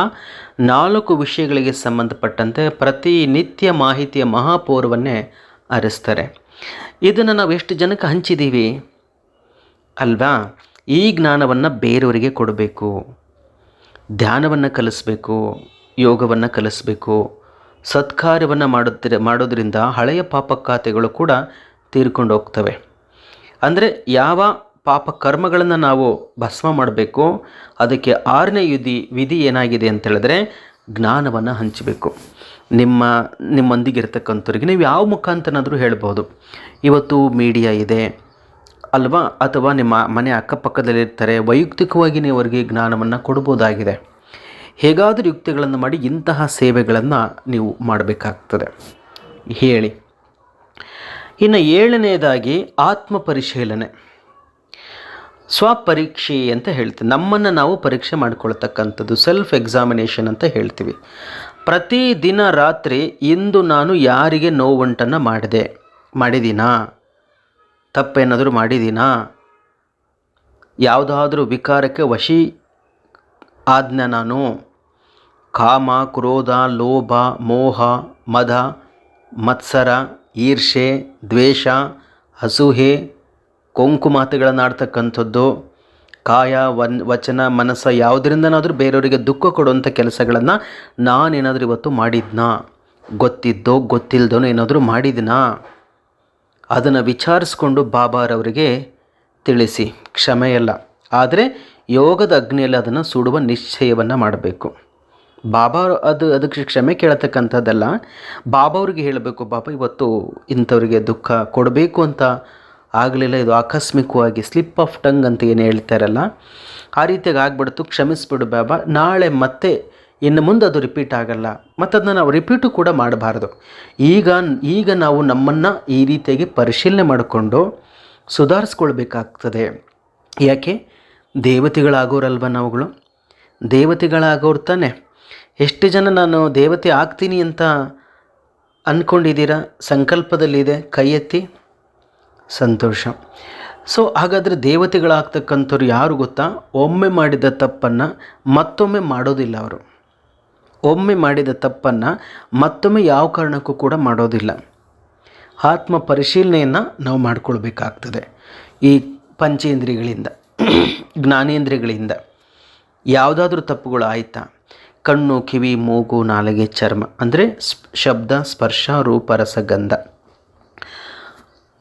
ನಾಲ್ಕು ವಿಷಯಗಳಿಗೆ ಸಂಬಂಧಪಟ್ಟಂತೆ ಪ್ರತಿನಿತ್ಯ ಮಾಹಿತಿಯ ಮಹಾಪೌರವನ್ನೇ ಅರಿಸ್ತಾರೆ ಇದನ್ನು ನಾವು ಎಷ್ಟು ಜನಕ್ಕೆ ಹಂಚಿದ್ದೀವಿ ಅಲ್ವಾ? ಈ ಜ್ಞಾನವನ್ನು ಬೇರೆಯವರಿಗೆ ಕೊಡಬೇಕು, ಧ್ಯಾನವನ್ನು ಕಲಿಸ್ಬೇಕು, ಯೋಗವನ್ನು ಕಲಿಸ್ಬೇಕು, ಸತ್ಕಾರ್ಯವನ್ನು ಮಾಡುತ್ತಿರ ಮಾಡೋದರಿಂದ ಹಳೆಯ ಪಾಪ ಖಾತೆಗಳು ಕೂಡ ತೀರ್ಕೊಂಡು ಹೋಗ್ತವೆ. ಅಂದರೆ ಯಾವ ಪಾಪ ಕರ್ಮಗಳನ್ನು ನಾವು ಭಸ್ಮ ಮಾಡಬೇಕು, ಅದಕ್ಕೆ ಆರನೇ ವಿಧಿ ವಿಧಿ ಏನಾಗಿದೆ ಅಂತ ಹೇಳಿದ್ರೆ ಜ್ಞಾನವನ್ನು ಹಂಚಬೇಕು. ನಿಮ್ಮ, ನಿಮ್ಮೊಂದಿಗಿರ್ತಕ್ಕಂಥವ್ರಿಗೆ ನೀವು ಯಾವ ಮುಖಾಂತರನಾದರೂ ಹೇಳ್ಬೋದು. ಇವತ್ತು ಮೀಡಿಯಾ ಇದೆ ಅಲ್ವಾ? ಅಥವಾ ನಿಮ್ಮ ಮನೆ ಅಕ್ಕಪಕ್ಕದಲ್ಲಿರ್ತಾರೆ, ವೈಯಕ್ತಿಕವಾಗಿ ನೀವು ಅವರಿಗೆ ಜ್ಞಾನವನ್ನು ಕೊಡ್ಬೋದಾಗಿದೆ. ಹೇಗಾದರೂ ಯುಕ್ತಿಗಳನ್ನು ಮಾಡಿ ಇಂತಹ ಸೇವೆಗಳನ್ನು ನೀವು ಮಾಡಬೇಕಾಗ್ತದೆ. ಹೇಳಿ. ಇನ್ನು ಏಳನೆಯದಾಗಿ ಆತ್ಮ ಪರಿಶೀಲನೆ ಸ್ವಪರೀಕ್ಷೆ ಅಂತ ಹೇಳ್ತೀವಿ. ನಮ್ಮನ್ನು ನಾವು ಪರೀಕ್ಷೆ ಮಾಡ್ಕೊಳ್ತಕ್ಕಂಥದ್ದು ಸೆಲ್ಫ್ ಎಕ್ಸಾಮಿನೇಷನ್ ಅಂತ ಹೇಳ್ತೀವಿ. ಪ್ರತಿ ದಿನ ರಾತ್ರಿ ಇಂದು ನಾನು ಯಾರಿಗೆ ನೋವುಂಟನ್ನು ಮಾಡಿದೆ? ಮಾಡಿದ್ದೀನಾ ತಪ್ಪೇನಾದರೂ ಮಾಡಿದ್ದೀನಾ ಯಾವುದಾದ್ರೂ ವಿಕಾರಕ್ಕೆ ವಶಿ ಆಜ್ಞ ನಾನು? ಕಾಮ, ಕ್ರೋಧ, ಲೋಭ, ಮೋಹ, ಮದ, ಮತ್ಸರ ಈರ್ಷೆ ದ್ವೇಷ ಅಸೂಹೆ ಕೊಂಕು ಮಾತುಗಳನ್ನು ಆಡ್ತಕ್ಕಂಥದ್ದು ಕಾಯ, ವನ್, ವಚನ, ಮನಸ್ಸ ಯಾವುದರಿಂದನಾದರೂ ಬೇರೆಯವರಿಗೆ ದುಃಖ ಕೊಡುವಂಥ ಕೆಲಸಗಳನ್ನು ನಾನೇನಾದರೂ ಇವತ್ತು ಮಾಡಿದ್ನಾ? ಗೊತ್ತಿದ್ದೋ ಗೊತ್ತಿಲ್ಲದೋ ಏನಾದರೂ ಮಾಡಿದ್ನಾ? ಅದನ್ನು ವಿಚಾರಿಸ್ಕೊಂಡು ಬಾಬಾರವರಿಗೆ ತಿಳಿಸಿ. ಕ್ಷಮೆಯಲ್ಲ ಆದರೆ ಯೋಗದ ಅಗ್ನಿಯಲ್ಲಿ ಅದನ್ನು ಸುಡುವ ನಿಶ್ಚಯವನ್ನು ಮಾಡಬೇಕು. ಬಾಬಾ ಅದು, ಅದಕ್ಕೆ ಕ್ಷಮೆ ಕೇಳತಕ್ಕಂಥದ್ದಲ್ಲ, ಬಾಬಾ ಅವ್ರಿಗೆ ಹೇಳಬೇಕು, ಬಾಬಾ, ಇವತ್ತು ಇಂಥವ್ರಿಗೆ ದುಃಖ ಕೊಡಬೇಕು ಅಂತ ಆಗಲಿಲ್ಲ, ಇದು ಆಕಸ್ಮಿಕವಾಗಿ ಸ್ಲಿಪ್ ಆಫ್ ಟಂಗ್ ಅಂತ ಏನು ಹೇಳ್ತಾರಲ್ಲ ಆ ರೀತಿಯಾಗಿ ಆಗ್ಬಿಡ್ತು, ಕ್ಷಮಿಸ್ಬಿಡು ಬಾಬಾ, ನಾಳೆ ಮತ್ತೆ ಇನ್ನು ಮುಂದೆ ಅದು ರಿಪೀಟ್ ಆಗಲ್ಲ. ಮತ್ತು ಅದನ್ನ ನಾವು ರಿಪೀಟು ಕೂಡ ಮಾಡಬಾರ್ದು. ಈಗ ಈಗ ನಾವು ನಮ್ಮನ್ನು ಈ ರೀತಿಯಾಗಿ ಪರಿಶೀಲನೆ ಮಾಡಿಕೊಂಡು ಸುಧಾರಿಸ್ಕೊಳ್ಬೇಕಾಗ್ತದೆ. ಯಾಕೆ? ದೇವತೆಗಳಾಗೋರಲ್ವ ನಾವುಗಳು? ದೇವತೆಗಳಾಗೋರು ತಾನೆ. ಎಷ್ಟು ಜನ ನಾನು ದೇವತೆ ಆಗ್ತೀನಿ ಅಂತ ಅಂದ್ಕೊಂಡಿದ್ದೀರಾ ಸಂಕಲ್ಪದಲ್ಲಿದೆ ಕೈ ಎತ್ತಿ ಸಂತೋಷ. ಸೊ ಹಾಗಾದರೆ ದೇವತೆಗಳಾಗ್ತಕ್ಕಂಥವ್ರು ಯಾರು ಗೊತ್ತಾ? ಒಮ್ಮೆ ಮಾಡಿದ ತಪ್ಪನ್ನು ಮತ್ತೊಮ್ಮೆ ಮಾಡೋದಿಲ್ಲ ಅವರು. ಒಮ್ಮೆ ಮಾಡಿದ ತಪ್ಪನ್ನು ಮತ್ತೊಮ್ಮೆ ಯಾವ ಕಾರಣಕ್ಕೂ ಕೂಡ ಮಾಡೋದಿಲ್ಲ. ಆತ್ಮ ಪರಿಶೀಲನೆಯನ್ನು ನಾವು ಮಾಡಿಕೊಳ್ಬೇಕಾಗ್ತದೆ. ಈ ಪಂಚೇಂದ್ರಿಯಗಳಿಂದ, ಜ್ಞಾನೇಂದ್ರಿಯಗಳಿಂದ. ಯಾವುದಾದ್ರೂ ತಪ್ಪುಗಳು ಆಯಿತಾ? ಕಣ್ಣು, ಕಿವಿ, ಮೂಗು, ನಾಲಿಗೆ, ಚರ್ಮ. ಅಂದರೆ ಶಬ್ದ, ಸ್ಪರ್ಶ, ರೂಪ ರಸಗಂಧ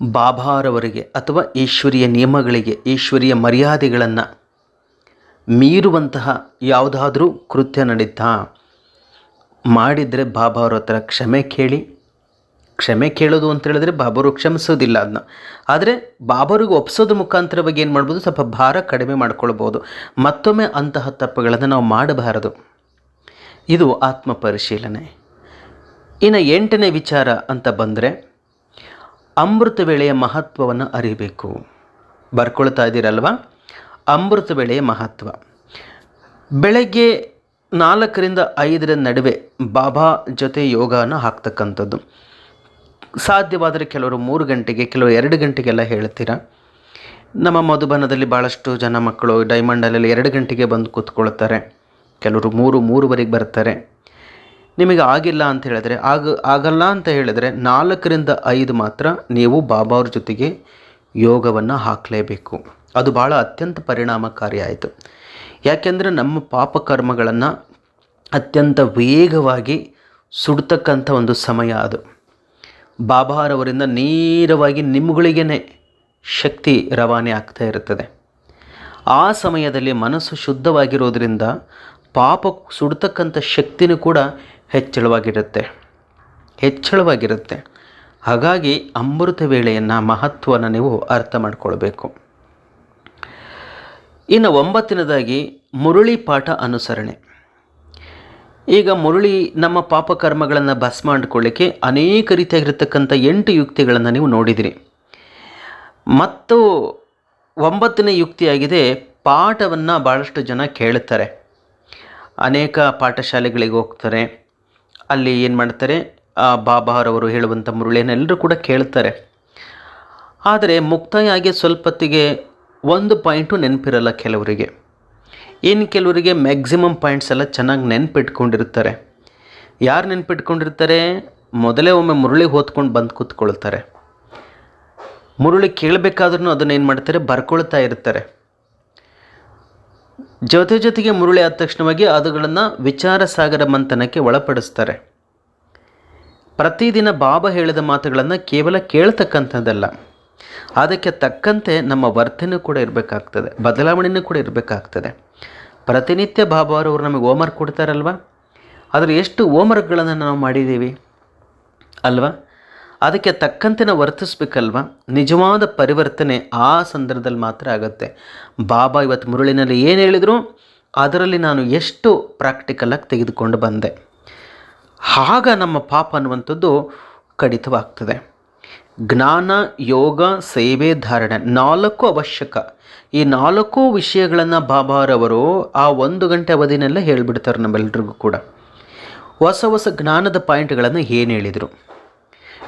ಬಾಬಾರವರಿಗೆ ಅಥವಾ ಈಶ್ವರಿಯ ನಿಯಮಗಳಿಗೆ, ಈಶ್ವರಿಯ ಮರ್ಯಾದೆಗಳನ್ನು ಮೀರುವಂತಹ ಯಾವುದಾದ್ರೂ ಕೃತ್ಯ ನಡೀತಾ? ಮಾಡಿದರೆ ಬಾಬಾವ್ರ ಹತ್ರ ಕ್ಷಮೆ ಕೇಳಿ. ಕ್ಷಮೆ ಕೇಳೋದು ಅಂತ ಹೇಳಿದ್ರೆ ಬಾಬರು ಕ್ಷಮಿಸೋದಿಲ್ಲ ಅದನ್ನ ಆದರೆ ಬಾಬರಿಗೆ ಒಪ್ಸೋದ್ರ ಮುಖಾಂತರವಾಗಿ ಏನು ಮಾಡ್ಬೋದು? ಸ್ವಲ್ಪ ಭಾರ ಕಡಿಮೆ ಮಾಡ್ಕೊಳ್ಬೋದು. ಮತ್ತೊಮ್ಮೆ ಅಂತಹ ತಪ್ಪುಗಳನ್ನು ನಾವು ಮಾಡಬಾರದು. ಇದು ಆತ್ಮ ಪರಿಶೀಲನೆ ಇನ್ನು ಎಂಟನೇ ವಿಚಾರ ಅಂತ ಬಂದರೆ ಅಮೃತ ವೇಳೆಯ ಮಹತ್ವವನ್ನು ಅರಿಬೇಕು ಬರ್ಕೊಳ್ತಾ ಇದ್ದೀರಲ್ವ? ಅಮೃತ ವೇಳೆಯ ಮಹತ್ವ. ಬೆಳಗ್ಗೆ ನಾಲ್ಕರಿಂದ ಐದರ ನಡುವೆ ಬಾಬಾ ಜೊತೆ ಯೋಗನ ಹಾಕ್ತಕ್ಕಂಥದ್ದು. ಸಾಧ್ಯವಾದರೆ ಕೆಲವರು ಮೂರು ಗಂಟೆಗೆ, ಕೆಲವರು ಎರಡು ಗಂಟೆಗೆಲ್ಲ ಹೇಳ್ತೀರಾ? ನಮ್ಮ ಮಧುಬನದಲ್ಲಿ ಭಾಳಷ್ಟು ಜನ ಮಕ್ಕಳು ಡೈಮಂಡಲ್ಲಿ ಎರಡು ಗಂಟೆಗೆ ಬಂದು ಕೂತ್ಕೊಳ್ತಾರೆ. ಕೆಲವರು ಮೂರು, ಮೂರುವರೆಗೆ ಬರ್ತಾರೆ. ನಿಮಗೆ ಆಗಿಲ್ಲ ಅಂತ ಹೇಳಿದ್ರೆ, ಆಗ, ಆಗಲ್ಲ ಅಂತ ಹೇಳಿದರೆ ನಾಲ್ಕರಿಂದ ಐದು ಮಾತ್ರ ನೀವು ಬಾಬಾ ಅವ್ರ ಜೊತೆಗೆ ಯೋಗವನ್ನು ಹಾಕಲೇಬೇಕು. ಅದು ಭಾಳ ಅತ್ಯಂತ ಪರಿಣಾಮಕಾರಿ ಆಯಿತು. ಯಾಕೆಂದರೆ ನಮ್ಮ ಪಾಪಕರ್ಮಗಳನ್ನು ಅತ್ಯಂತ ವೇಗವಾಗಿ ಸುಡ್ತಕ್ಕಂಥ ಒಂದು ಸಮಯ ಅದು. ಬಾಬಾರವರಿಂದ ನೇರವಾಗಿ ನಿಮ್ಗಳಿಗೇ ಶಕ್ತಿ ರವಾನೆ ಆಗ್ತಾ ಇರುತ್ತದೆ. ಆ ಸಮಯದಲ್ಲಿ ಮನಸ್ಸು ಶುದ್ಧವಾಗಿರೋದ್ರಿಂದ ಪಾಪ ಸುಡ್ತಕ್ಕಂಥ ಶಕ್ತಿನೂ ಕೂಡ ಹೆಚ್ಚಳವಾಗಿರುತ್ತೆ. ಹೆಚ್ಚಳವಾಗಿರುತ್ತೆ. ಹಾಗಾಗಿ ಅಮೃತ ವೇಳೆಯನ್ನು ಮಹತ್ವವನ್ನು ನೀವು ಅರ್ಥ ಮಾಡಿಕೊಳ್ಬೇಕು. ಇನ್ನು ಒಂಬತ್ತಿನದಾಗಿ ಮುರುಳಿ ಪಾಠ ಅನುಸರಣೆ. ಈಗ ಮುರುಳಿ ನಮ್ಮ ಪಾಪಕರ್ಮಗಳನ್ನು ಭಸ್ ಮಾಡಿಕೊಳ್ಳಿಕ್ಕೆ ಅನೇಕ ರೀತಿಯಾಗಿರ್ತಕ್ಕಂಥ ಎಂಟು ಯುಕ್ತಿಗಳನ್ನು ನೀವು ನೋಡಿದಿರಿ. ಮತ್ತು ಒಂಬತ್ತನೇ ಯುಕ್ತಿಯಾಗಿದೆ ಪಾಠವನ್ನು ಭಾಳಷ್ಟು ಜನ ಕೇಳುತ್ತಾರೆ. ಅನೇಕ ಪಾಠಶಾಲೆಗಳಿಗೆ ಹೋಗ್ತಾರೆ. ಅಲ್ಲಿ ಏನು ಮಾಡ್ತಾರೆ? ಬಾಬಾರವರು ಹೇಳುವಂಥ ಮುರುಳಿಯನ್ನೆಲ್ಲರೂ ಕೂಡ ಕೇಳ್ತಾರೆ. ಆದರೆ ಮುಕ್ತಾಯ ಆಗಿ ಸ್ವಲ್ಪತ್ತಿಗೆ ಒಂದು ಪಾಯಿಂಟು ನೆನಪಿರಲ್ಲ ಕೆಲವರಿಗೆ. ಏನು ಕೆಲವರಿಗೆ? ಮ್ಯಾಕ್ಸಿಮಮ್ ಪಾಯಿಂಟ್ಸ್ ಎಲ್ಲ ಚೆನ್ನಾಗಿ ನೆನಪಿಟ್ಕೊಂಡಿರ್ತಾರೆ. ಯಾರು ನೆನಪಿಟ್ಕೊಂಡಿರ್ತಾರೆ? ಮೊದಲೇ ಒಮ್ಮೆ ಮುರುಳಿ ಹೊತ್ಕೊಂಡು ಬಂದು ಕೂತ್ಕೊಳ್ತಾರೆ. ಮುರುಳಿ ಕೇಳಬೇಕಾದ್ರೂ ಅದನ್ನೇನು ಮಾಡ್ತಾರೆ? ಬರ್ಕೊಳ್ತಾ ಇರ್ತಾರೆ. ಜೊತೆ ಜೊತೆಗೆ ಮುರುಳಿ ಆದ ತಕ್ಷಣವಾಗಿ ಅದುಗಳನ್ನು ವಿಚಾರ ಸಾಗರ ಮಂಥನಕ್ಕೆ ಒಳಪಡಿಸ್ತಾರೆ. ಪ್ರತಿದಿನ ಬಾಬಾ ಹೇಳಿದ ಮಾತುಗಳನ್ನು ಕೇವಲ ಕೇಳ್ತಕ್ಕಂಥದ್ದಲ್ಲ. ಅದಕ್ಕೆ ತಕ್ಕಂತೆ ನಮ್ಮ ವರ್ತನೆ ಕೂಡ ಇರಬೇಕಾಗ್ತದೆ ಬದಲಾವಣೆಯೂ ಕೂಡ ಇರಬೇಕಾಗ್ತದೆ. ಪ್ರತಿನಿತ್ಯ ಬಾಬಾರವರು ನಮಗೆ ಹೋಮ್ವರ್ಕ್ ಕೊಡ್ತಾರಲ್ವ? ಅದರ ಎಷ್ಟು ಹೋಮ್ವರ್ಕ್ಗಳನ್ನು ನಾವು ಮಾಡಿದ್ದೀವಿ? ಅಲ್ವಾ? ಅದಕ್ಕೆ ತಕ್ಕಂತೆ ವರ್ತಿಸ್ಬೇಕಲ್ವ? ನಿಜವಾದ ಪರಿವರ್ತನೆ ಆ ಸಂದರ್ಭದಲ್ಲಿ ಮಾತ್ರ ಆಗುತ್ತೆ. ಬಾಬಾ ಇವತ್ತು ಮುರುಳಿನಲ್ಲಿ ಏನು ಹೇಳಿದರು? ಅದರಲ್ಲಿ ನಾನು ಎಷ್ಟು ಪ್ರಾಕ್ಟಿಕಲಾಗಿ ತೆಗೆದುಕೊಂಡು ಬಂದೆ. ಆಗ ನಮ್ಮ ಪಾಪ ಅನ್ನುವಂಥದ್ದು ಕಡಿತವಾಗ್ತದೆ. ಜ್ಞಾನ, ಯೋಗ, ಸೇವೆ, ಧಾರಣೆ ನಾಲ್ಕು ಅವಶ್ಯಕ. ಈ ನಾಲ್ಕು ವಿಷಯಗಳನ್ನು ಬಾಬಾರವರು ಆ ಒಂದು ಗಂಟೆ ಅವಧಿನೆಲ್ಲ ಹೇಳಿಬಿಡ್ತಾರೆ ನಮ್ಮೆಲ್ರಿಗೂ ಕೂಡ. ಹೊಸ ಹೊಸ ಜ್ಞಾನದ ಪಾಯಿಂಟ್ಗಳನ್ನು ಏನು ಹೇಳಿದರು?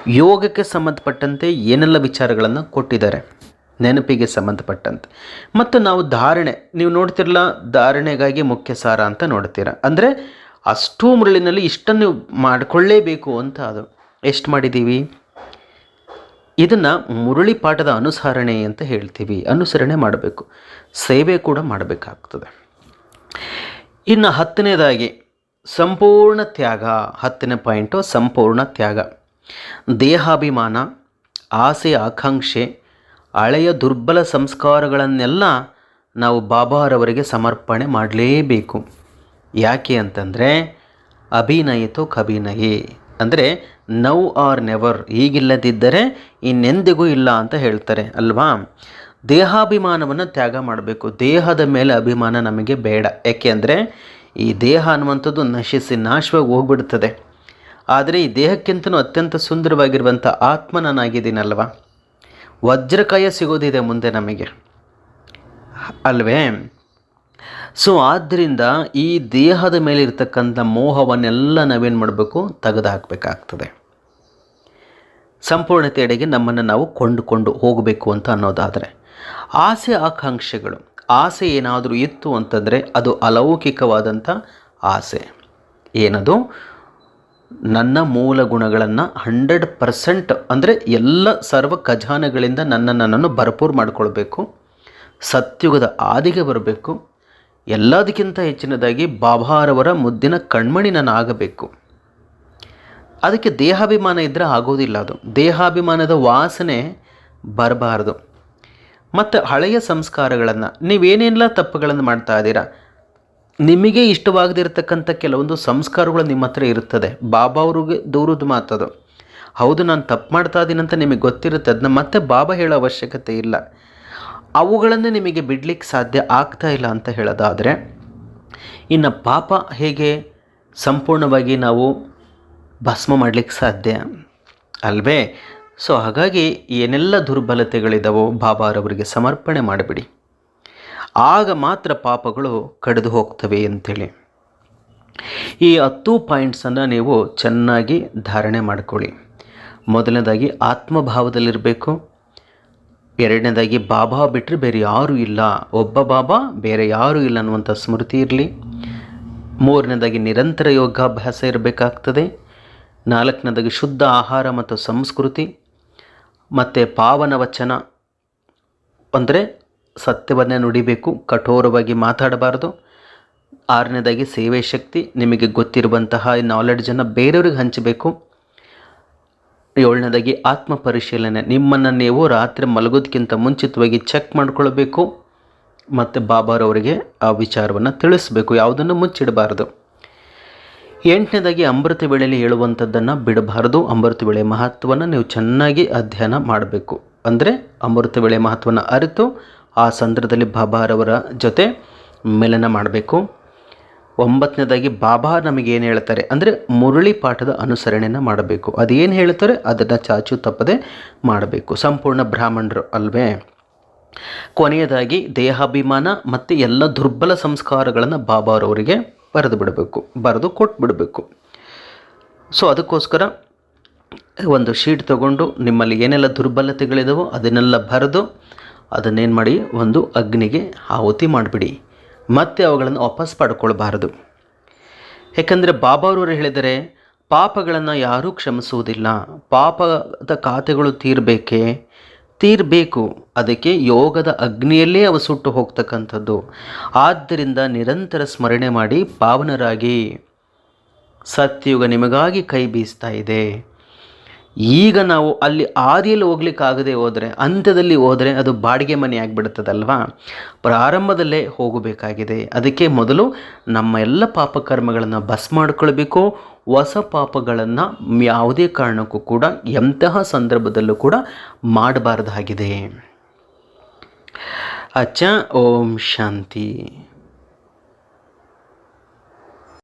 ಯೋಗಕ್ಕೆ ಸಂಬಂಧಪಟ್ಟಂತೆ ಏನೆಲ್ಲ ವಿಚಾರಗಳನ್ನು ಕೊಟ್ಟಿದ್ದಾರೆ? ನೆನಪಿಗೆ ಸಂಬಂಧಪಟ್ಟಂತೆ. ಮತ್ತು ನಾವು ಧಾರಣೆ, ನೀವು ನೋಡ್ತಿರಲ್ಲ ಧಾರಣೆಗಾಗಿ ಮುಖ್ಯ ಸಾರ ಅಂತ ನೋಡ್ತೀರ. ಅಂದರೆ ಅಷ್ಟು ಮುರಳಿನಲ್ಲಿ ಇಷ್ಟನ್ನು ಮಾಡಿಕೊಳ್ಳೇಬೇಕು ಅಂತ ಅದು. ಎಷ್ಟು ಮಾಡಿದ್ದೀವಿ? ಇದನ್ನು ಮುರಳಿ ಪಾಠದ ಅನುಸರಣೆ ಅಂತ ಹೇಳ್ತೀವಿ. ಅನುಸರಣೆ ಮಾಡಬೇಕು. ಸೇವೆ ಕೂಡ ಮಾಡಬೇಕಾಗ್ತದೆ. ಇನ್ನು ಹತ್ತನೇದಾಗಿ, ಸಂಪೂರ್ಣ ತ್ಯಾಗ. ಹತ್ತನೇ ಪಾಯಿಂಟು, ಸಂಪೂರ್ಣ ತ್ಯಾಗ. ದೇಹಾಭಿಮಾನ, ಆಸೆ, ಆಕಾಂಕ್ಷೆ, ಹಳೆಯ ದುರ್ಬಲ ಸಂಸ್ಕಾರಗಳನ್ನೆಲ್ಲ ನಾವು ಬಾಬಾರವರಿಗೆ ಸಮರ್ಪಣೆ ಮಾಡಲೇಬೇಕು. ಯಾಕೆ ಅಂತಂದರೆ, ಅಭಿನಯಿತು ಕಭಿನಯೇ. ಅಂದರೆ, ನೌ ಆರ್ ನೆವರ್, ಈಗಿಲ್ಲದಿದ್ದರೆ ಇನ್ನೆಂದಿಗೂ ಇಲ್ಲ ಅಂತ ಹೇಳ್ತಾರೆ, ಅಲ್ವಾ? ದೇಹಾಭಿಮಾನವನ್ನು ತ್ಯಾಗ ಮಾಡಬೇಕು. ದೇಹದ ಮೇಲೆ ಅಭಿಮಾನ ನಮಗೆ ಬೇಡ. ಯಾಕೆ ಈ ದೇಹ ಅನ್ನುವಂಥದ್ದು ನಶಿಸಿ ನಾಶವಾಗಿ ಹೋಗ್ಬಿಡ್ತದೆ. ಆದರೆ ಈ ದೇಹಕ್ಕಿಂತನೂ ಅತ್ಯಂತ ಸುಂದರವಾಗಿರುವಂಥ ಆತ್ಮ ನಾನಾಗಿದ್ದೀನಲ್ವ ವಜ್ರಕಾಯ ಸಿಗೋದಿದೆ ಮುಂದೆ ನಮಗೆ. ಅಲ್ವೇ? ಸೊ, ಆದ್ದರಿಂದ ಈ ದೇಹದ ಮೇಲೆ ಇರ್ತಕ್ಕಂಥ ಮೋಹವನ್ನೆಲ್ಲ ನಾವೇನು ಮಾಡಬೇಕು? ತೆಗೆದು ಹಾಕಬೇಕಾಗ್ತದೆ ಸಂಪೂರ್ಣತೆಯಡೆಗೆ ನಮ್ಮನ್ನು ನಾವು ಕೊಂಡುಕೊಂಡು ಹೋಗಬೇಕು ಅಂತ ಅನ್ನೋದಾದರೆ. ಆಸೆ ಆಕಾಂಕ್ಷೆಗಳು. ಆಸೆ ಏನಾದರೂ ಇತ್ತು ಅಂತಂದರೆ ಅದು ಅಲೌಕಿಕವಾದಂಥ ಆಸೆ. ಏನದು? ನನ್ನ ಮೂಲ ಗುಣಗಳನ್ನು ಹಂಡ್ರೆಡ್ ಪರ್ಸೆಂಟ್ ಅಂದರೆ ಎಲ್ಲ ಸರ್ವ ಖಜಾನೆಗಳಿಂದ ನನ್ನ ನನ್ನನ್ನು ಭರ್ಪೂರು ಮಾಡಿಕೊಳ್ಬೇಕು, ಸತ್ಯುಗದ ಆದಿಗೆ ಬರಬೇಕು, ಎಲ್ಲದಕ್ಕಿಂತ ಹೆಚ್ಚಿನದಾಗಿ ಬಾಬಾರವರ ಮುದ್ದಿನ ಕಣ್ಮಣಿ ನಾನು ಆಗಬೇಕು ಅದಕ್ಕೆ ದೇಹಾಭಿಮಾನ ಇದ್ದರೆ ಆಗೋದಿಲ್ಲ ಅದು. ದೇಹಾಭಿಮಾನದ ವಾಸನೆ ಬರಬಾರ್ದು. ಮತ್ತು ಹಳೆಯ ಸಂಸ್ಕಾರಗಳನ್ನು ನೀವೇನೆಲ್ಲ ತಪ್ಪುಗಳನ್ನು ಮಾಡ್ತಾ ಇದ್ದೀರಾ? ನಿಮಗೆ ಇಷ್ಟವಾಗದಿರ್ತಕ್ಕಂಥ ಕೆಲವೊಂದು ಸಂಸ್ಕಾರಗಳು ನಿಮ್ಮ ಹತ್ರ ಇರುತ್ತದೆ. ಬಾಬಾ ಅವ್ರಿಗೆ ದೂರದ ಮಾತದು ಹೌದು, ನಾನು ತಪ್ಪು ಮಾಡ್ತಾ ಇದ್ದೀನಿ ಅಂತ ನಿಮಗೆ ಗೊತ್ತಿರುತ್ತೆ. ಅದನ್ನ ಮತ್ತೆ ಬಾಬಾ ಹೇಳೋ ಅವಶ್ಯಕತೆ ಇಲ್ಲ. ಅವುಗಳನ್ನು ನಿಮಗೆ ಬಿಡಲಿಕ್ಕೆ ಸಾಧ್ಯ ಆಗ್ತಾ ಇಲ್ಲ ಅಂತ ಹೇಳೋದಾದರೆ, ಇನ್ನು ಪಾಪ ಹೇಗೆ ಸಂಪೂರ್ಣವಾಗಿ ನಾವು ಭಸ್ಮ ಮಾಡಲಿಕ್ಕೆ ಸಾಧ್ಯ? ಅಲ್ವೇ? ಸೊ ಹಾಗಾಗಿ ಏನೆಲ್ಲ ದುರ್ಬಲತೆಗಳಿದ್ದಾವೋ ಬಾಬಾರವರಿಗೆ ಸಮರ್ಪಣೆ ಮಾಡಿಬಿಡಿ. ಆಗ ಮಾತ್ರ ಪಾಪಗಳು ಕಡಿದು ಹೋಗ್ತವೆ ಅಂಥೇಳಿ. ಈ ಹತ್ತು ಪಾಯಿಂಟ್ಸನ್ನು ನೀವು ಚೆನ್ನಾಗಿ ಧಾರಣೆ ಮಾಡಿಕೊಳ್ಳಿ. ಮೊದಲನೇದಾಗಿ ಆತ್ಮಭಾವದಲ್ಲಿರಬೇಕು. ಎರಡನೇದಾಗಿ ಬಾಬಾ ಬಿಟ್ಟರೆ ಬೇರೆ ಯಾರೂ ಇಲ್ಲ. ಒಬ್ಬ ಬಾಬಾ, ಬೇರೆ ಯಾರೂ ಇಲ್ಲ ಅನ್ನುವಂಥ ಸ್ಮೃತಿ ಇರಲಿ. ಮೂರನೇದಾಗಿ ನಿರಂತರ ಯೋಗಾಭ್ಯಾಸ ಇರಬೇಕಾಗ್ತದೆ. ನಾಲ್ಕನೇದಾಗಿ ಶುದ್ಧ ಆಹಾರ ಮತ್ತು ಸಂಸ್ಕೃತಿ. ಮತ್ತು ಪಾವನ ವಚನ. ಅಂದರೆ ಸತ್ಯವನ್ನೇ ನುಡಿಬೇಕು, ಕಠೋರವಾಗಿ ಮಾತಾಡಬಾರ್ದು. ಆರನೇದಾಗಿ, ಸೇವೆ ಶಕ್ತಿ. ನಿಮಗೆ ಗೊತ್ತಿರುವಂತಹ ನಾಲೆಡ್ಜನ್ನು ಬೇರೆಯವ್ರಿಗೆ ಹಂಚಬೇಕು. ಏಳನೇದಾಗಿ, ಆತ್ಮ ಪರಿಶೀಲನೆ. ನಿಮ್ಮನ್ನು ನೀವು ರಾತ್ರಿ ಮಲಗೋದಕ್ಕಿಂತ ಮುಂಚಿತವಾಗಿ ಚೆಕ್ ಮಾಡಿಕೊಳ್ಬೇಕು. ಮತ್ತು ಬಾಬಾರವರಿಗೆ ಆ ವಿಚಾರವನ್ನು ತಿಳಿಸಬೇಕು. ಯಾವುದನ್ನು ಮುಚ್ಚಿಡಬಾರ್ದು. ಎಂಟನೇದಾಗಿ, ಅಮೃತ ವೇಳೆಯಲ್ಲಿ ಹೇಳುವಂಥದ್ದನ್ನು ಬಿಡಬಾರ್ದು. ಅಮೃತ ವೇಳೆ ಮಹತ್ವವನ್ನು ನೀವು ಚೆನ್ನಾಗಿ ಅಧ್ಯಯನ ಮಾಡಬೇಕು. ಅಂದರೆ, ಅಮೃತ ವೇಳೆ ಮಹತ್ವವನ್ನು ಅರಿತು ಆ ಸಂದರ್ಭದಲ್ಲಿ ಬಾಬಾರವರ ಜೊತೆ ಮಿಲನ ಮಾಡಬೇಕು. ಒಂಬತ್ತನೇದಾಗಿ ಬಾಬಾ ನಮಗೆ ಏನು ಹೇಳ್ತಾರೆ ಅಂದರೆ ಮುರಳಿ ಪಾಠದ ಅನುಸರಣೆಯನ್ನು ಮಾಡಬೇಕು. ಅದೇನು ಹೇಳ್ತಾರೆ? ಅದನ್ನು ಚಾಚು ತಪ್ಪದೆ ಮಾಡಬೇಕು. ಸಂಪೂರ್ಣ ಬ್ರಾಹ್ಮಣರು ಅಲ್ವೇ? ಕೊನೆಯದಾಗಿ ದೇಹಾಭಿಮಾನ ಮತ್ತು ಎಲ್ಲ ದುರ್ಬಲ ಸಂಸ್ಕಾರಗಳನ್ನು ಬಾಬಾರವರಿಗೆ ಬರೆದು ಬಿಡಬೇಕು. ಬರೆದು ಕೊಟ್ಬಿಡಬೇಕು ಸೊ ಅದಕ್ಕೋಸ್ಕರ ಒಂದು ಶೀಟ್ ತಗೊಂಡು ನಿಮ್ಮಲ್ಲಿ ಏನೆಲ್ಲ ದುರ್ಬಲತೆಗಳಿದಾವೋ ಅದನ್ನೆಲ್ಲ ಬರೆದು ಅದನ್ನೇನು ಮಾಡಿ ಒಂದು ಅಗ್ನಿಗೆ ಆಹುತಿ ಮಾಡಿಬಿಡಿ. ಮತ್ತೆ ಅವುಗಳನ್ನು ವಾಪಸ್ ಪಡ್ಕೊಳ್ಬಾರದು. ಯಾಕಂದರೆ ಬಾಬಾರವರು ಹೇಳಿದರೆ, ಪಾಪಗಳನ್ನು ಯಾರೂ ಕ್ಷಮಿಸುವುದಿಲ್ಲ. ಪಾಪದ ಖಾತೆಗಳು ತೀರಬೇಕೇ? ತೀರಬೇಕು. ಅದಕ್ಕೆ ಯೋಗದ ಅಗ್ನಿಯಲ್ಲೇ ಅವು ಸುಟ್ಟು ಹೋಗ್ತಕ್ಕಂಥದ್ದು. ಆದ್ದರಿಂದ ನಿರಂತರ ಸ್ಮರಣೆ ಮಾಡಿ ಪಾವನರಾಗಿ. ಸತ್ಯುಗ ನಿಮಗಾಗಿ ಕೈ ಬೀಸ್ತಾ ಇದೆ. ಈಗ ನಾವು ಅಲ್ಲಿ ಆದಿಯಲ್ಲಿ ಹೋಗ್ಲಿಕ್ಕಾಗದೆ ಹೋದರೆ, ಅಂತ್ಯದಲ್ಲಿ ಹೋದರೆ ಅದು ಬಾಡಿಗೆ ಮನೆ ಆಗಿಬಿಡುತ್ತದಲ್ವಾ ಪ್ರಾರಂಭದಲ್ಲೇ ಹೋಗಬೇಕಾಗಿದೆ. ಅದಕ್ಕೆ ಮೊದಲು ನಮ್ಮ ಎಲ್ಲ ಪಾಪಕರ್ಮಗಳನ್ನು ಬಸ್ ಮಾಡಿಕೊಳ್ಬೇಕು. ಹೊಸ ಪಾಪಗಳನ್ನು ಯಾವುದೇ ಕಾರಣಕ್ಕೂ ಕೂಡ, ಎಂತಹ ಸಂದರ್ಭದಲ್ಲೂ ಕೂಡ ಮಾಡಬಾರ್ದಾಗಿದೆ. ಅಚ್ಚ, ಓಂ ಶಾಂತಿ.